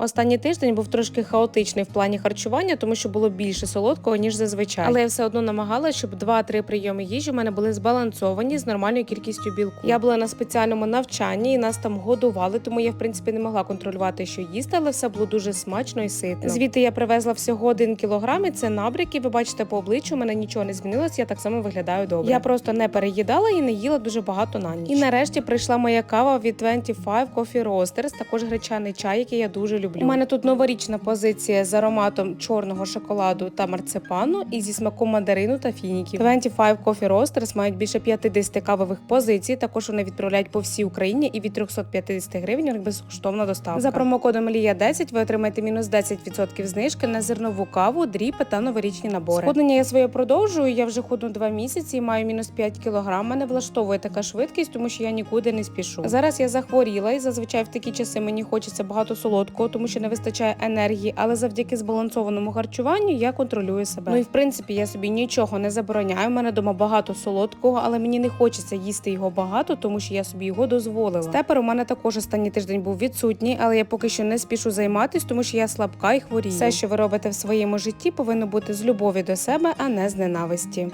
Останній тиждень був трошки хаотичний в плані харчування, тому що було більше солодкого ніж зазвичай. Але я все одно намагалася, щоб 2-3 прийоми їжі у мене були збалансовані з нормальною кількістю білку. Я була на спеціальному навчанні і нас там годували, тому я в принципі не могла контролювати, що їсти, але все було дуже смачно і ситно. Звідти я привезла всього 1 кілограм, і це набряки. Ви бачите по обличчю, у мене нічого не змінилось. Я так само виглядаю добре. Я просто не переїдала і не їла дуже багато на ніч. І нарешті прийшла моя кава від 25 Coffee Roasters, також гречаний чай, який я дуже люблю. У мене тут новорічна позиція з ароматом чорного шоколаду та марципану і зі смаком мандарину та фініків. 25 Coffee Roasters мають більше 50 кавових позицій. Також вони відправляють по всій Україні і від 350 гривень безкоштовна доставка. За промокодом Лія 10 ви отримаєте мінус 10% знижки на зернову каву, дріпи та новорічні набори. Сходнення я своє продовжую. Я вже ходу два місяці і маю мінус 5 кілограм. Мене влаштовує така швидкість, тому що я нікуди не спішу. Зараз я захворіла, і зазвичай в такі часи мені хочеться багато солодкого, тому що не вистачає енергії. Але завдяки збалансованому харчуванню я контролюю себе. Ну і в принципі я собі нічого не забороняю. У мене дома багато солодкого, але мені не хочеться їсти його багато, тому що я собі його дозволила. Тепер у мене також останній тиждень був відсутній, але я поки що не спішу займатись, тому що я слабка і хворію. Все, що ви робите в своєму житті, повинно бути з любові до себе, а не з ненависті.